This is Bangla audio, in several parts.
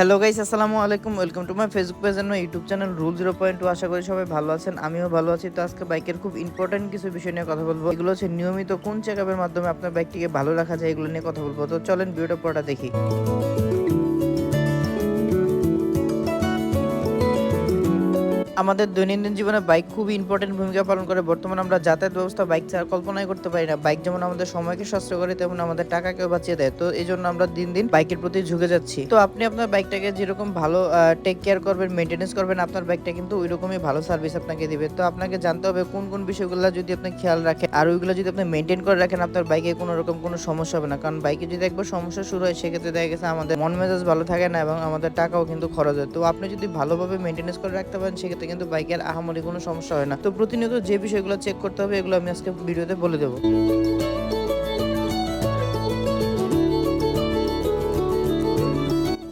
হ্যালো গাইস আসসালামু আলাইকুম। Welcome to my Facebook page and YouTube channel rule zero point two আশা করি সবাই ভালো আছেন, আমিও ভালো আছি। তো আজকে বাইকের খুব ইম্পর্টেন্ট কিছু বিষয় নিয়ে কথা বলব। এগুলো হচ্ছে নিয়মিত কোন চেক মাধ্যমে আপনার বাইকটিকে ভালো রাখা যায়, এগুলো নিয়ে কথা বলব। তো চলেন ভিডিওটা পড়াটা দেখি। আমাদের দৈনন্দিন জীবনে বাইক খুবই ইম্পর্টেন্ট ভূমিকা পালন করে। বর্তমানে আমরা যাতায়াত ব্যবস্থা বাইক ছাড়া কল্পনাই করতে পারি না। বাইক যেমন আমাদের সময়কে সাশ্রয় করে, তেমন আমাদের টাকাকেও বাঁচিয়ে দেয়। তো এই জন্য আমরা দিন দিন বাইকের প্রতি ঝুঁকে যাচ্ছি। তো আপনি আপনার বাইকটাকে যেরকম ভালো টেক কেয়ার করবেন মেনটেনেন্স করবেন, আপনার বাইকটা কিন্তু ওই রকমই ভালো সার্ভিস আপনাকে দিবে। তো আপনাকে জানতে হবে কোন কোন বিষয়গুলো যদি আপনি খেয়াল রাখেন আর ওইগুলো যদি আপনি মেনটেন করে রাখেন, আপনার বাইকে কোনো রকম কোনো সমস্যা হবে না। কারণ বাইকে যদি একবার সমস্যা শুরু হয়, সেক্ষেত্রে দেখা গেছে আমাদের মন মেজাজ ভালো থাকে না এবং আমাদের টাকাও কিন্তু খরচ হয়। তো আপনি যদি ভালোভাবে মেনটেনেন্স করে রাখতে পারেন, সেক্ষেত্রে কিন্তু বাইকের আহামরি কোনো সমস্যা হয় না। তো প্রতিনিয়ত যে বিষয়গুলো চেক করতে হবে, এগুলো আমি আজকে ভিডিওতে বলে দেবো।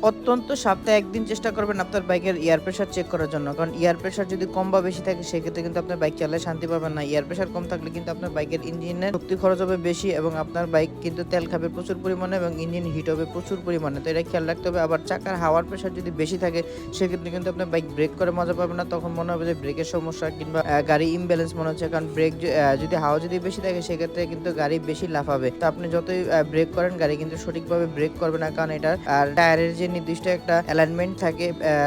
অত্যন্ত সপ্তাহে একদিন চেষ্টা করবেন আপনার বাইকের এয়ার প্রেশার চেক করার জন্য। কারণ এয়ার প্রেশার যদি কম বা বেশি থাকে, সেক্ষেত্রে কিন্তু আপনার বাইক চালালে শান্তি পাবেন না। এয়ার প্রেশার কম থাকলে কিন্তু আপনার বাইকের ইঞ্জিনের শক্তি খরচ হবে বেশি এবং আপনার বাইক কিন্তু তেল খাবে প্রচুর পরিমাণে এবং ইঞ্জিন হিট হবে প্রচুর পরিমাণে। তো এটা খেয়াল রাখতে হবে। আবার চাকার হাওয়ার প্রেশার যদি বেশি থাকে, সেক্ষেত্রে কিন্তু আপনার বাইক ব্রেক করে মজা পাবে না। তখন মনে হবে যে ব্রেকের সমস্যা কিংবা গাড়ি ইমব্যালেন্স মনে হচ্ছে। কারণ ব্রেক যদি হাওয়া যদি বেশি থাকে, সেক্ষেত্রে কিন্তু গাড়ি বেশি লাফাবে। তো আপনি যতই ব্রেক করেন, গাড়ি কিন্তু সঠিকভাবে ব্রেক করবে না। কারণ এটা আর টায়ারের যে নির্দিষ্ট একটা অ্যালাইনমেন্ট থাকে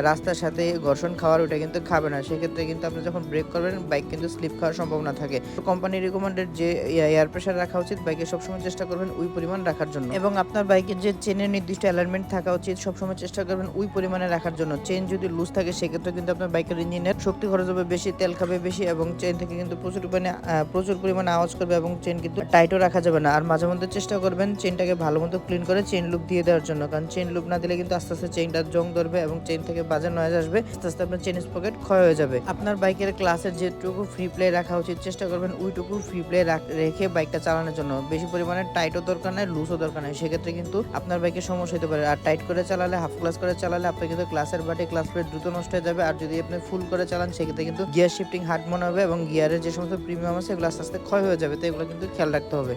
রাস্তার সাথে ঘর্ষণ খাওয়ার, ওটা কিন্তু খাবে না। সেক্ষেত্রে কিন্তু আপনি যখন ব্রেক করবেন বাইক কিন্তু স্লিপ খাওয়ার সম্ভাবনা থাকে। কোম্পানি রিকমেন্ডেড যে এয়ার প্রেশার রাখা উচিত বাইকে সবসময় চেষ্টা করবেন ওই পরিমাণ রাখার জন্য। এবং আপনার বাইকের যে চেনের নির্দিষ্ট অ্যালাইনমেন্ট থাকা উচিত, সবসময় চেষ্টা করবেন ওই পরিমাণে রাখার জন্য। চেন যদি লুজ থাকে, সেক্ষেত্রে কিন্তু আপনার বাইকের ইঞ্জিনের শক্তি খরচ হবে বেশি, তেল খাবে বেশি এবং চেন থেকে কিন্তু প্রচুর পরিমাণে প্রচুর পরিমাণে আওয়াজ করবে এবং চেন কিন্তু টাইটও রাখা যাবে না। আর মাঝে মধ্যে চেষ্টা করবেন চেনটাকে ভালো মতো ক্লিন করে চেন লুপ দিয়ে দেওয়ার জন্য। কারণ চেন লুপ না দিলে কিন্তু আস্তে আস্তে চেনটা জং ধরবে এবং চেইন থেকে বাজে নয়েজ আসবে। আস্তে আস্তে আপনার চেন স্পকেট ক্ষয় হয়ে যাবে। আপনার বাইকের ক্লাসের যেটুকু ফ্রি প্লে রাখা উচিত, চেষ্টা করবেন ওইটুকু ফ্রি প্লে রেখে বাইকটা চালানোর জন্য। বেশি পরিমাণে টাইটও দরকার নেই লুজও দরকার নেই। সেক্ষেত্রে কিন্তু আপনার বাইকের সমস্যা হতে পারে। আর টাইট করে চালালে হাফ ক্লাস করে চালালে আপনার কিন্তু ক্লাসের বাটে ক্লাস প্লেট দ্রুত নষ্ট হয়ে যাবে। আর যদি আপনি ফুল করে চালান, সেক্ষেত্রে কিন্তু গিয়ার শিফটিং হার্ড মনে হবে এবং গিয়ারের যে সমস্ত প্রিমিয়াম আছে, এগুলো আস্তে আস্তে ক্ষয় হয়ে যাবে। তো এগুলো কিন্তু খেয়াল রাখতে হবে।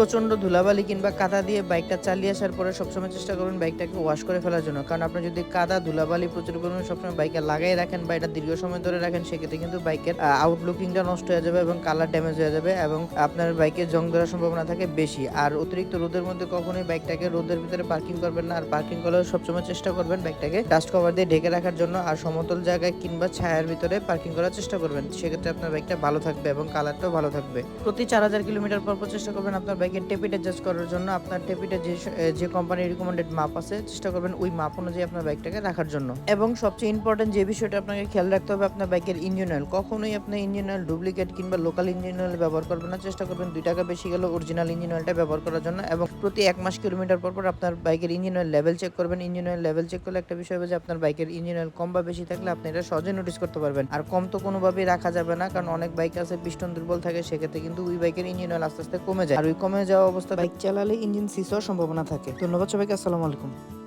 প্রচণ্ড ধুলাবালি কিংবা কাদা দিয়ে বাইকটা চালিয়ে আসার পরে সবসময় চেষ্টা করবেন বাইকটাকে ওয়াশ করে ফেলার জন্য। কারণ আপনি যদি কাদা, ধুলাবালি প্রচুর পরিমাণে সবসময় বাইকে লাগাই রাখেন বা এটা দীর্ঘ সময় ধরে রাখেন, সেক্ষেত্রে কিন্তু বাইকের আউটলুকিংটা নষ্ট হয়ে যাবে এবং কালার ড্যামেজ হয়ে যাবে এবং আপনার বাইকের জং ধরার সম্ভাবনা থাকে বেশি। আর অতিরিক্ত রোদের মধ্যে কখনোই বাইকটাকে রোদের ভিতরে পার্কিং করবেন না। আর পার্কিং করলেও সবসময় চেষ্টা করবেন বাইকটাকে ডাস্ট কভার দিয়ে ঢেকে রাখার জন্য। আর সমতল জায়গায় কিংবা ছায়ার ভিতরে পার্কিং করার চেষ্টা করবেন। সেক্ষেত্রে আপনার বাইকটা ভালো থাকবে এবং কালারটাও ভালো থাকবে। প্রতি চার হাজার কিলোমিটার পর চেষ্টা করবেন আপনার বাইকের টেপিট অ্যাডজাস্ট করার জন্য আপনার টেপিটে যে যে কোম্পানির রিকমেন্ডেড মাপ আছে, চেষ্টা করবেন ওই মাপ অনুযায়ী আপনার বাইকটাকে রাখার জন্য। এবং সবচেয়ে ইম্পর্টেন্ট যে বিষয়টা আপনাকে খেয়াল রাখতে হবে, আপনার বাইকের ইঞ্জিন অয়েল কখনোই আপনি ইঞ্জিন অয়েল ডুপ্লিকেট কিংবা লোকাল ইঞ্জিন অয়েল ব্যবহার করবেন না। চেষ্টা করবেন দুই টাকা বেশি গেলে অরিজিনাল ইঞ্জিন অয়েলটা ব্যবহার করার জন্য। এবং প্রতি এক মাস কিলোমিটার পর পর আপনার বাইকের ইঞ্জিন অয়েল লেভেল চেক করবেন। ইঞ্জিন অয়েল লেভেল চেক করলে একটা বিষয় হবে যে, আপনার বাইকের ইঞ্জিন অয়েল কম বা বেশি থাকলে আপনি এটা সহজে নোটিস করতে পারবেন। আর কম তো কোনোভাবেই রাখা যাবে না, কারণ অনেক বাইক আছে পিস্টন দুর্বল থাকে, সেক্ষেত্রে কিন্তু ওই বাইকের ইঞ্জিন অয়েল আস্তে আস্তে কমে যায়। আর ওই কমে যাওয়া অবস্থা বাইক চালালে ইঞ্জিন সিস হওয়ার সম্ভাবনা থাকে। ধন্যবাদ সবাইকে আসসালামু আলাইকুম।